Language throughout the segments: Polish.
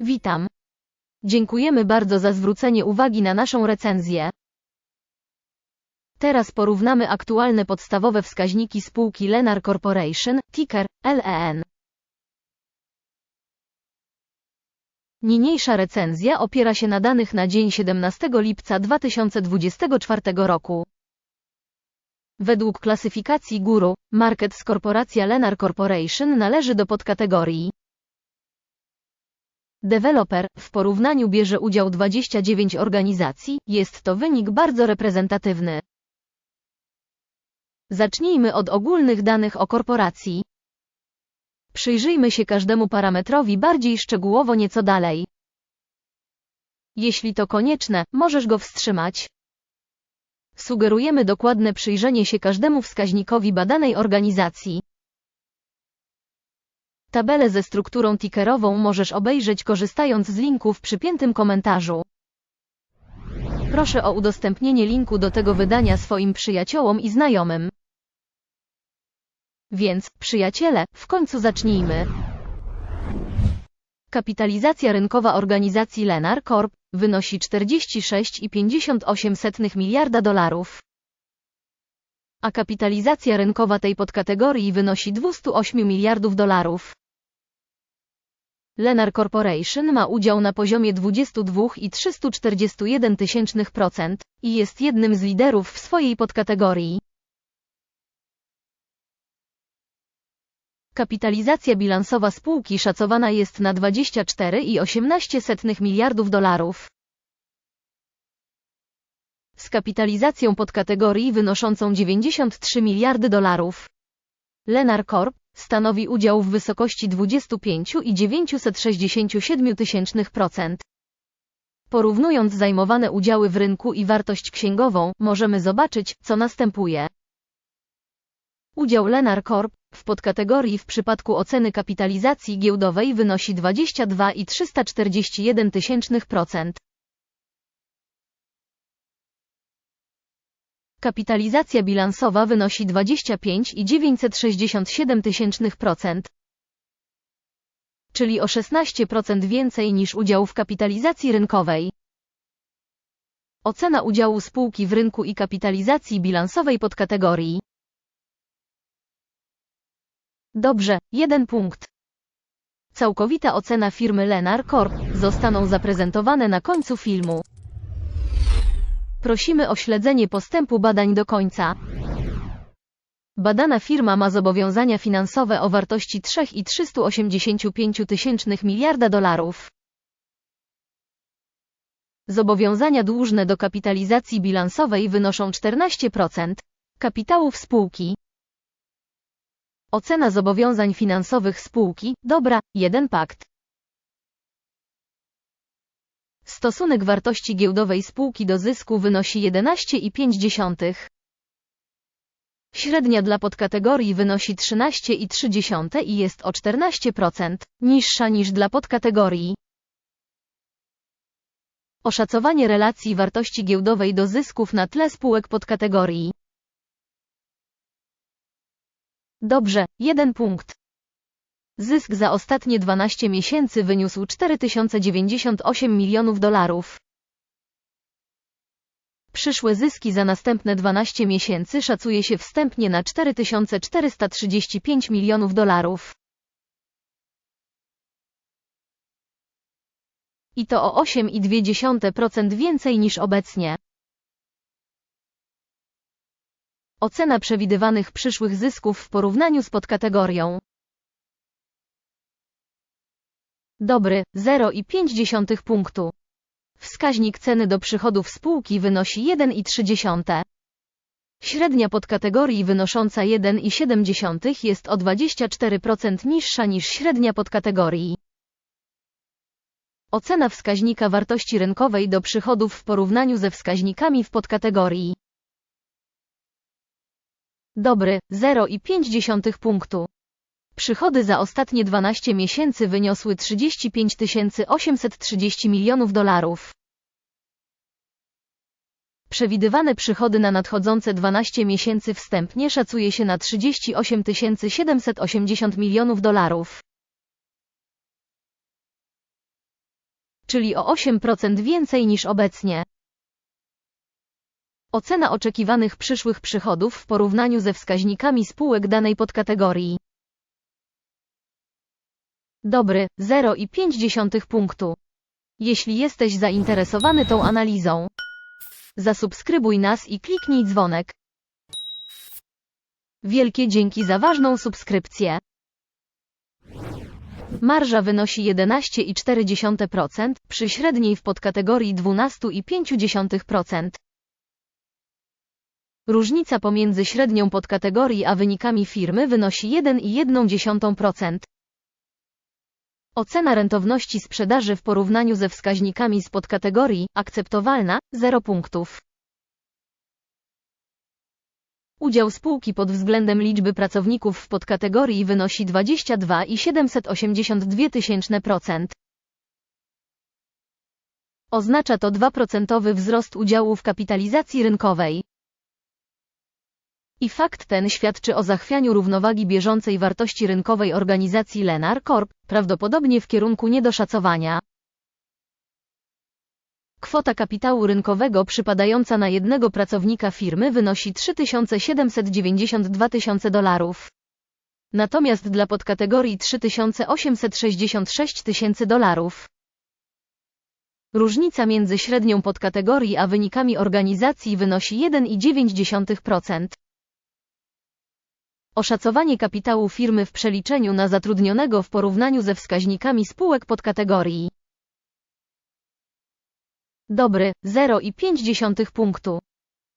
Witam. Dziękujemy bardzo za zwrócenie uwagi na naszą recenzję. Teraz porównamy aktualne podstawowe wskaźniki spółki Lenar Corporation, ticker LEN. Niniejsza recenzja opiera się na danych na dzień 17 lipca 2024 roku. Według klasyfikacji Guru, Markets korporacja Lenar Corporation należy do podkategorii Deweloper, w porównaniu bierze udział 29 organizacji, jest to wynik bardzo reprezentatywny. Zacznijmy od ogólnych danych o korporacji. Przyjrzyjmy się każdemu parametrowi bardziej szczegółowo nieco dalej. Jeśli to konieczne, możesz go wstrzymać. Sugerujemy dokładne przyjrzenie się każdemu wskaźnikowi badanej organizacji. Tabelę ze strukturą tickerową możesz obejrzeć korzystając z linku w przypiętym komentarzu. Proszę o udostępnienie linku do tego wydania swoim przyjaciołom i znajomym. Więc, przyjaciele, w końcu zacznijmy. Kapitalizacja rynkowa organizacji Lenar Corp wynosi 46,58 miliarda dolarów. A kapitalizacja rynkowa tej podkategorii wynosi 208 miliardów dolarów. Lenar Corporation ma udział na poziomie 22,341% i jest jednym z liderów w swojej podkategorii. Kapitalizacja bilansowa spółki szacowana jest na 24,18 miliardów dolarów. Z kapitalizacją podkategorii wynoszącą 93 miliardy dolarów. Lenar Corp stanowi udział w wysokości 25,967%. Porównując zajmowane udziały w rynku i wartość księgową, możemy zobaczyć, co następuje. Udział Lenar Corp w podkategorii w przypadku oceny kapitalizacji giełdowej wynosi 22,341%. Kapitalizacja bilansowa wynosi 25,967%, czyli o 16% więcej niż udział w kapitalizacji rynkowej. Ocena udziału spółki w rynku i kapitalizacji bilansowej podkategorii. Dobrze, jeden punkt. Całkowita ocena firmy Lenar Corp zostaną zaprezentowane na końcu filmu. Prosimy o śledzenie postępu badań do końca. Badana firma ma zobowiązania finansowe o wartości 3,385 tysięcznych miliarda dolarów. Zobowiązania dłużne do kapitalizacji bilansowej wynoszą 14% kapitałów spółki. Ocena zobowiązań finansowych spółki, dobra, 1 pakt. Stosunek wartości giełdowej spółki do zysku wynosi 11,5. Średnia dla podkategorii wynosi 13,3 i jest o 14% niższa niż dla podkategorii. Oszacowanie relacji wartości giełdowej do zysków na tle spółek podkategorii. Dobrze, jeden punkt. Zysk za ostatnie 12 miesięcy wyniósł 4098 milionów dolarów. Przyszłe zyski za następne 12 miesięcy szacuje się wstępnie na 4435 milionów dolarów. I to o 8,2% więcej niż obecnie. Ocena przewidywanych przyszłych zysków w porównaniu z podkategorią. Dobry, 0,5 punktu. Wskaźnik ceny do przychodów spółki wynosi 1,3. Średnia podkategorii wynosząca 1,7 jest o 24% niższa niż średnia podkategorii. Ocena wskaźnika wartości rynkowej do przychodów w porównaniu ze wskaźnikami w podkategorii. Dobry, 0,5 punktu. Przychody za ostatnie 12 miesięcy wyniosły 35 830 milionów dolarów. Przewidywane przychody na nadchodzące 12 miesięcy wstępnie szacuje się na 38 780 milionów dolarów. czyli o 8% więcej niż obecnie. Ocena oczekiwanych przyszłych przychodów w porównaniu ze wskaźnikami spółek danej podkategorii. Dobry, 0,5 punktu. Jeśli jesteś zainteresowany tą analizą, zasubskrybuj nas i kliknij dzwonek. Wielkie dzięki za ważną subskrypcję. Marża wynosi 11,4% przy średniej w podkategorii 12,5%. Różnica pomiędzy średnią podkategorii a wynikami firmy wynosi 1,1%. Ocena rentowności sprzedaży w porównaniu ze wskaźnikami z podkategorii akceptowalna 0 punktów. Udział spółki pod względem liczby pracowników w podkategorii wynosi 22,782%. Oznacza to 2% wzrost udziału w kapitalizacji rynkowej. I fakt ten świadczy o zachwianiu równowagi bieżącej wartości rynkowej organizacji Lenar Corp, prawdopodobnie w kierunku niedoszacowania. Kwota kapitału rynkowego przypadająca na jednego pracownika firmy wynosi 3792 tysiące dolarów. Natomiast dla podkategorii 3866 tysięcy dolarów. Różnica między średnią podkategorii a wynikami organizacji wynosi 1,9%. Oszacowanie kapitału firmy w przeliczeniu na zatrudnionego w porównaniu ze wskaźnikami spółek podkategorii. Dobry, 0,5 punktu.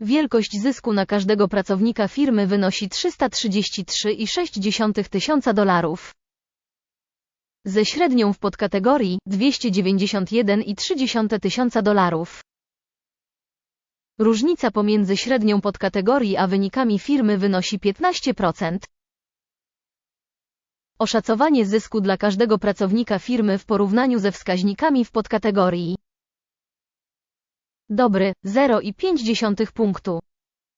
Wielkość zysku na każdego pracownika firmy wynosi 333,6 tysiąca dolarów. Ze średnią w podkategorii 291,3 tysiąca dolarów. Różnica pomiędzy średnią podkategorii a wynikami firmy wynosi 15%. Oszacowanie zysku dla każdego pracownika firmy w porównaniu ze wskaźnikami w podkategorii. Dobry, 0,5 punktu.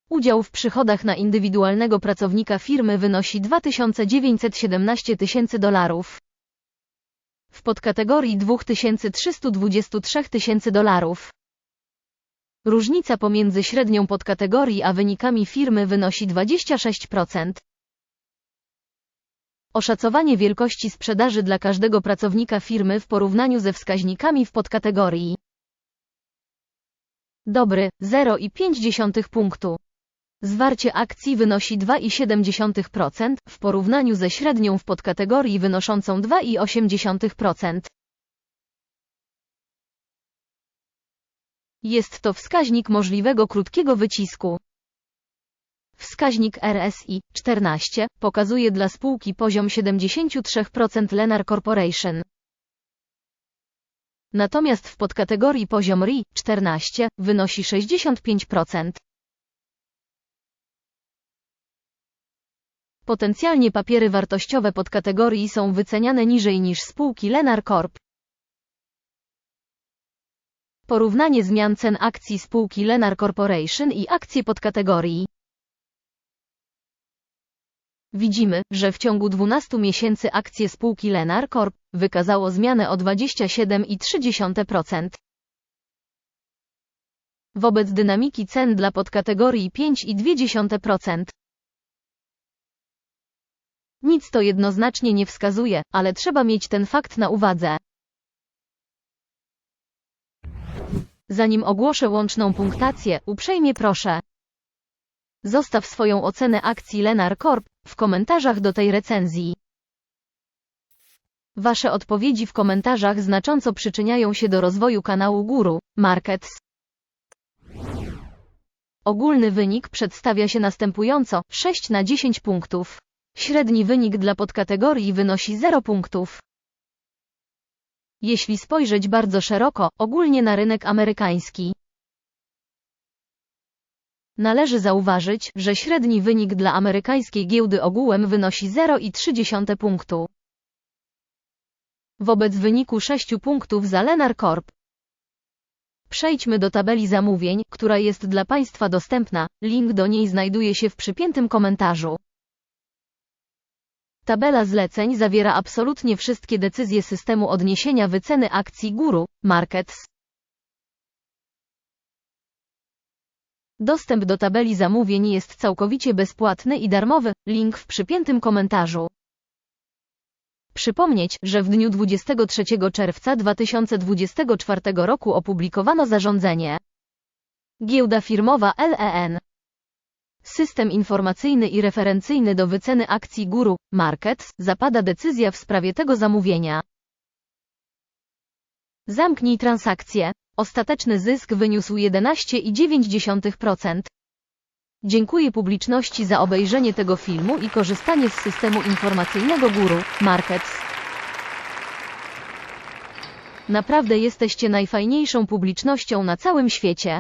Udział w przychodach na indywidualnego pracownika firmy wynosi 2917 tysięcy dolarów. W podkategorii 2323 tysięcy dolarów. Różnica pomiędzy średnią podkategorii a wynikami firmy wynosi 26%. Oszacowanie wielkości sprzedaży dla każdego pracownika firmy w porównaniu ze wskaźnikami w podkategorii. Dobry, 0,5 punktu. Zwarcie akcji wynosi 2,7% w porównaniu ze średnią w podkategorii wynoszącą 2,8%. Jest to wskaźnik możliwego krótkiego wycisku. Wskaźnik RSI 14 pokazuje dla spółki poziom 73% Lenar Corporation. Natomiast w podkategorii poziom RI 14 wynosi 65%. Potencjalnie papiery wartościowe podkategorii są wyceniane niżej niż spółki Lenar Corp. Porównanie zmian cen akcji spółki Lenar Corporation i akcje podkategorii. Widzimy, że w ciągu 12 miesięcy akcje spółki Lenar Corp wykazało zmianę o 27,3%. Wobec dynamiki cen dla podkategorii 5,2%. Nic to jednoznacznie nie wskazuje, ale trzeba mieć ten fakt na uwadze. Zanim ogłoszę łączną punktację, uprzejmie proszę. Zostaw swoją ocenę akcji Lenar Corp w komentarzach do tej recenzji. Wasze odpowiedzi w komentarzach znacząco przyczyniają się do rozwoju kanału Guru Markets. Ogólny wynik przedstawia się następująco 6 na 10 punktów. Średni wynik dla podkategorii wynosi 0 punktów. Jeśli spojrzeć bardzo szeroko, ogólnie na rynek amerykański, Należy zauważyć, że średni wynik dla amerykańskiej giełdy ogółem wynosi 0,3 punktu. Wobec wyniku 6 punktów za Lenar Corp. Przejdźmy do tabeli zamówień, która jest dla Państwa dostępna. Link do niej znajduje się w przypiętym komentarzu. Tabela zleceń zawiera absolutnie wszystkie decyzje systemu odniesienia wyceny akcji Guru Markets. Dostęp do tabeli zamówień jest całkowicie bezpłatny i darmowy, link w przypiętym komentarzu. Przypomnieć, że w dniu 23 czerwca 2024 roku opublikowano zarządzenie. Giełda firmowa LEN. System informacyjny i referencyjny do wyceny akcji Guru Markets zapada decyzja w sprawie tego zamówienia. Zamknij transakcję. Ostateczny zysk wyniósł 11,9%. Dziękuję publiczności za obejrzenie tego filmu i korzystanie z systemu informacyjnego Guru Markets. Naprawdę jesteście najfajniejszą publicznością na całym świecie.